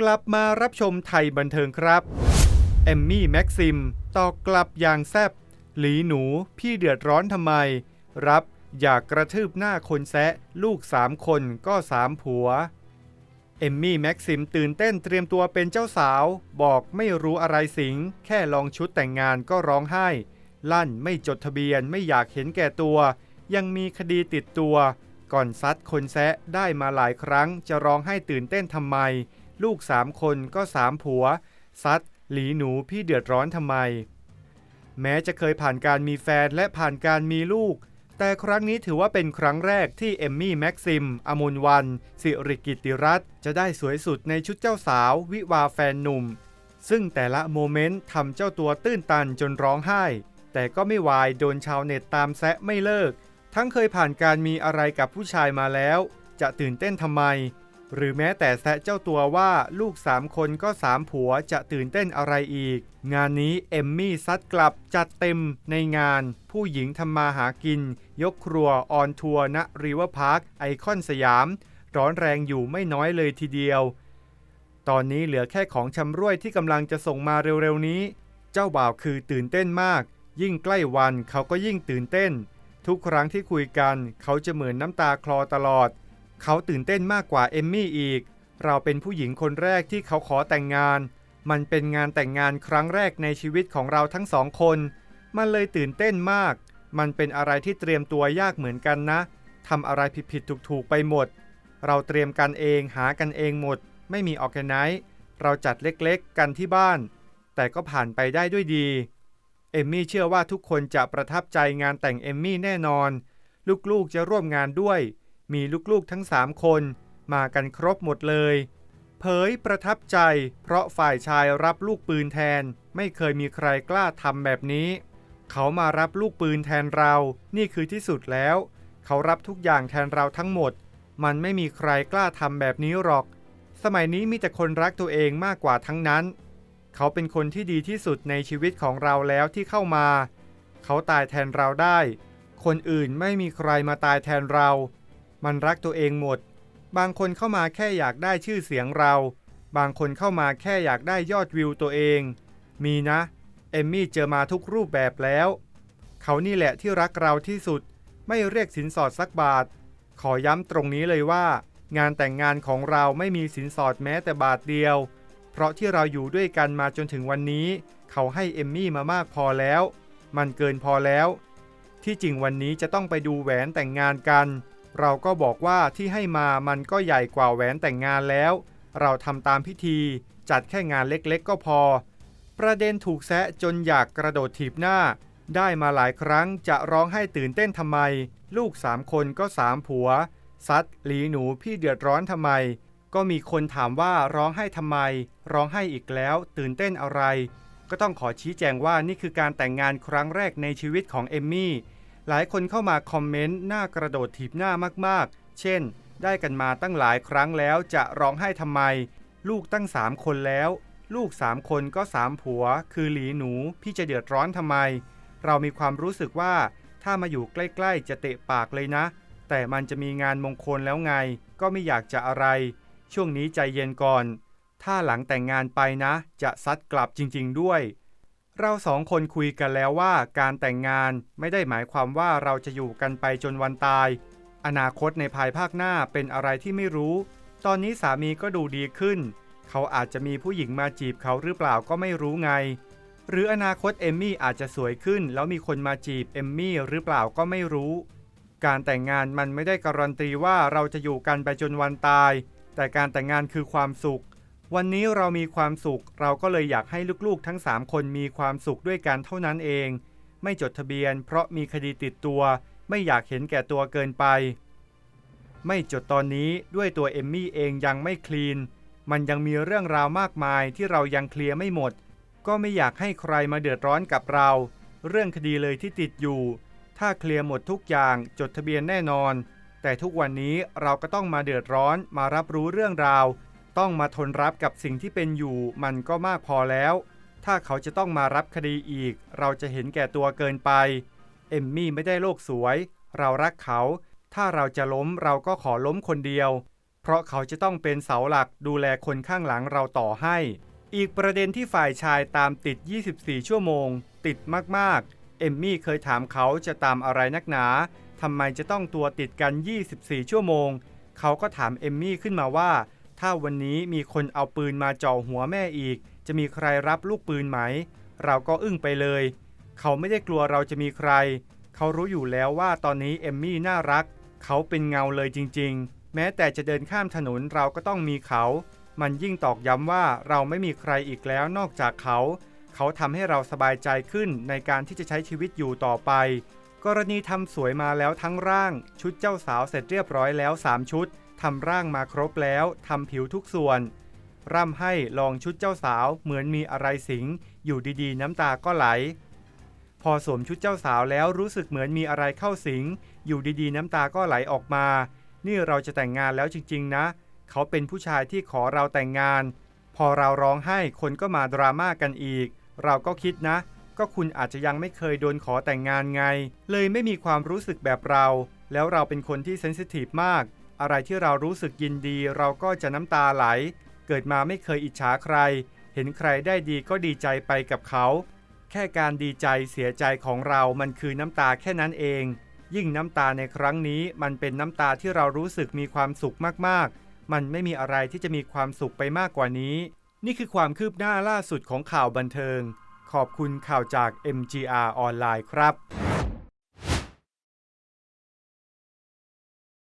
กลับมารับชมไทยบันเทิงครับเอมมี่แม็กซิมตอบกลับอย่างแซบหลีหนูพี่เดือดร้อนทำไม รับอยากกระทืบหน้าคนแซะ ลูกสามคนก็สามผัว เอมมี่แม็กซิมตื่นเต้นเตรียมตัวเป็นเจ้าสาว บอกไม่รู้อะไรสิง แค่ลองชุดแต่งงานก็ร้องไห้ ลั่นไม่จดทะเบียนไม่อยากเห็นแก่ตัว ยังมีคดีติดตัว ก่อนซัดคนแซะได้มาหลายครั้งจะร้องให้ตื่นเต้นทำไม ลูกสามคนก็สามผัว ซัดหลีหนูพี่เดือดร้อนทำไม แม้จะเคยผ่านการมีแฟนและผ่านการมีลูก แต่ครั้งนี้ถือว่าเป็นครั้งแรกที่เอมมี่แม็กซิม อมุลวัน สิริกิติรัตจะได้สวยสุดในชุดเจ้าสาว วิวาแฟนหนุ่ม ซึ่งแต่ละโมเมนต์ทำเจ้าตัวตื้นตันจนร้องไห้ แต่ก็ไม่วายโดนชาวเน็ตตามแซะไม่เลิก ทั้งเคยผ่านการมีอะไรกับผู้ชายมาแล้ว จะตื่นเต้นทำไม หรือแม้แต่แซะเจ้าตัวว่าลูกสามคนก็สามผัวจะตื่นเต้นอะไรอีก งานนี้เอมมี่ซัดกลับจัดเต็มในงาน ผู้หญิงทำมาหากิน ยกครัวออนทัวร์ณรีเวอร์พาร์คไอคอนสยาม ร้อนแรงอยู่ไม่น้อยเลยทีเดียว ตอนนี้เหลือแค่ของชำร่วยที่กำลังจะส่งมาเร็วๆนี้ เจ้าบ่าวคือตื่นเต้นมาก ยิ่งใกล้วันเขาก็ยิ่งตื่นเต้น ทุกครั้งที่คุยกันเขาจะเหมือนน้ำตาคลอตลอด เขาตื่นเต้นมากกว่าเอมมี่อีก เราเป็นผู้หญิงคนแรกที่เขาขอแต่งงาน มันเป็นงานแต่งงานครั้งแรกในชีวิตของเราทั้งสองคน มันเลยตื่นเต้นมาก มันเป็นอะไรที่เตรียมตัวยากเหมือนกันนะทำอะไรผิดๆถูกๆไปหมด เราเตรียมกันเองหากันเองหมด ไม่มีออแกไนซ์เราจัดเล็กๆ กันที่บ้าน แต่ก็ผ่านไปได้ด้วยดี เอมมี่เชื่อว่าทุกคนจะประทับใจงานแต่งเอมมี่แน่นอน ลูกๆจะร่วมงานด้วย มีลูกๆทั้ง3คนมากันครบหมดเลย เผยประทับใจ เพราะฝ่ายชายรับลูกปืนแทน ไม่เคยมีใครกล้าทำแบบนี้ เขามารับลูกปืนแทนเรา นี่คือที่สุดแล้ว เขารับทุกอย่างแทนเราทั้งหมด มันไม่มีใครกล้าทำแบบนี้หรอก สมัยนี้มีแต่คนรักตัวเองมากกว่าทั้งนั้น เขาเป็นคนที่ดีที่สุดในชีวิตของเราแล้วที่เข้ามา เขาตายแทนเราได้ คนอื่นไม่มีใครมาตายแทนเรา มันรักตัวเองหมด บางคนเข้ามาแค่อยากได้ชื่อเสียงเรา บางคนเข้ามาแค่อยากได้ยอดวิวตัวเอง มีนะ เอมมี่เจอมาทุกรูปแบบแล้ว เขานี่แหละที่รักเราที่สุด ไม่เรียกสินสอดสักบาท ขอย้ำตรงนี้เลยว่า งานแต่งงานของเราไม่มีสินสอดแม้แต่บาทเดียว เพราะที่เราอยู่ด้วยกันมาจนถึงวันนี้ เขาให้เอมมี่มามากพอแล้ว มันเกินพอแล้ว ที่จริงวันนี้จะต้องไปดูแหวนแต่งงานกัน เราก็บอกว่าที่ให้มามันก็ใหญ่กว่าแหวนแต่งงานแล้ว เราทำตามพิธีจัดแค่งานเล็กๆก็พอ ประเด็นถูกแซะจนอยากกระโดดถีบหน้า ได้มาหลายครั้งจะร้องให้ตื่นเต้นทำไม ลูกสามคนก็สามผัว ซัดหลีหนูพี่เดือดร้อนทำไม ก็มีคนถามว่าร้องไห้ทำไม ร้องไห้อีกแล้ว ตื่นเต้นอะไร ก็ต้องขอชี้แจงว่านี่คือการแต่งงานครั้งแรกในชีวิตของเอมมี่ หลายคนเข้ามาคอมเมนต์หน้ากระโดดถีบหน้ามากๆ เช่น ได้กันมาตั้งหลายครั้งแล้วจะร้องไห้ทำไม ลูกตั้งสามคนแล้ว ลูกสามคนก็สามผัว คือหลีหนู พี่จะเดือดร้อนทำไม เรามีความรู้สึกว่า ถ้ามาอยู่ใกล้ๆ จะเตะปากเลยนะ แต่มันจะมีงานมงคลแล้วไง ก็ไม่อยากจะอะไร ช่วงนี้ใจเย็นก่อน ถ้าหลังแต่งงานไปนะ จะซัดกลับจริง ๆ ด้วย เราสองคนคุยกันแล้วว่าการแต่งงานไม่ได้หมายความว่าเราจะอยู่กันไปจนวันตาย อนาคตในภายภาคหน้าเป็นอะไรที่ไม่รู้ ตอนนี้สามีก็ดูดีขึ้น เขาอาจจะมีผู้หญิงมาจีบเขาหรือเปล่าก็ไม่รู้ไง หรืออนาคตเอมมี่อาจจะสวยขึ้น แล้วมีคนมาจีบเอมมี่หรือเปล่าก็ไม่รู้ การแต่งงานมันไม่ได้การันตีว่าเราจะอยู่กันไปจนวันตาย แต่การแต่งงานคือความสุข วันนี้เรามีความสุข เราก็เลยอยากให้ลูกๆ ทั้ง 3 คนมีความสุขด้วยกันเท่านั้นเอง ไม่จดทะเบียน เพราะมีคดีติดตัว ไม่อยากเห็นแก่ตัวเกินไป ไม่จดตอนนี้ด้วยตัวเอมมี่เองยังไม่คลีน มันยังมีเรื่องราวมากมายที่เรายังเคลียร์ไม่หมด ก็ไม่อยากให้ใครมาเดือดร้อนกับเรา เรื่องคดีเลยที่ติดอยู่ ถ้าเคลียร์หมดทุกอย่างจดทะเบียนแน่นอน แต่ทุกวันนี้เราก็ต้องมาเดือดร้อนมารับรู้เรื่องราว ต้องมาทนรับกับสิ่งที่เป็นอยู่มันก็มากพอแล้ว ถ้าเขาจะต้องมารับคดีอีก เราจะเห็นแก่ตัวเกินไป เอมมี่ไม่ได้โลกสวย เรารักเขา ถ้าเราจะล้มเราก็ขอล้มคนเดียว เพราะเขาจะต้องเป็นเสาหลักดูแลคนข้างหลังเราต่อให้ อีกประเด็นที่ฝ่ายชายตามติด 24 ชั่วโมง ติดมากๆ เอมมี่เคยถามเขาจะตามอะไรนักหนาทำไมจะต้องตัวติดกัน 24 ชั่วโมง เขาก็ถามเอมมี่ขึ้นมาว่า ถ้าวันนี้มีคนเอาปืนมาจ่อหัวแม่อีก จะมีใครรับลูกปืนไหม เราก็อึ้งไปเลย เขาไม่ได้กลัวเราจะมีใคร เขารู้อยู่แล้วว่าตอนนี้เอมมี่น่ารัก เขาเป็นเงาเลยจริง ๆ แม้แต่จะเดินข้ามถนนเราก็ต้องมีเขา มันยิ่งตอกย้ำว่าเราไม่มีใครอีกแล้วนอกจากเขา เขาทำให้เราสบายใจขึ้นในการที่จะใช้ชีวิตอยู่ต่อไป กรณีทำสวยมาแล้วทั้งร่าง ชุดเจ้าสาวเสร็จเรียบร้อยแล้ว 3 ชุด ทำร่างมาครบแล้วทำผิวทุกส่วน ร่ำให้ลองชุดเจ้าสาวเหมือนมีอะไรสิง อยู่ดีๆ น้ำตาก็ไหล พอสวมชุดเจ้าสาวแล้วรู้สึกเหมือนมีอะไรเข้าสิง อยู่ดีๆ น้ำตาก็ไหลออกมา นี่เราจะแต่งงานแล้วจริง ๆ นะ เขาเป็นผู้ชายที่ขอเราแต่งงาน พอเราร้องไห้คนก็มาดราม่ากันอีก เราก็คิดนะ ก็คุณอาจจะยังไม่เคยโดนขอแต่งงานไง เลยไม่มีความรู้สึกแบบเรา แล้วเราเป็นคนที่เซนซิทีฟมาก อะไรที่เรารู้สึกยินดีเราก็จะน้ำตาไหล เกิดมาไม่เคยอิจฉาใคร เห็นใครได้ดีก็ดีใจไปกับเขา แค่การดีใจเสียใจของเรามันคือน้ำตาแค่นั้นเอง ยิ่งน้ำตาในครั้งนี้มันเป็นน้ำตาที่เรารู้สึกมีความสุขมากๆ มันไม่มีอะไรที่จะมีความสุขไปมากกว่านี้ นี่คือความคืบหน้าล่าสุดของข่าวบันเทิง ขอบคุณข่าวจาก MGR ออนไลน์ครับ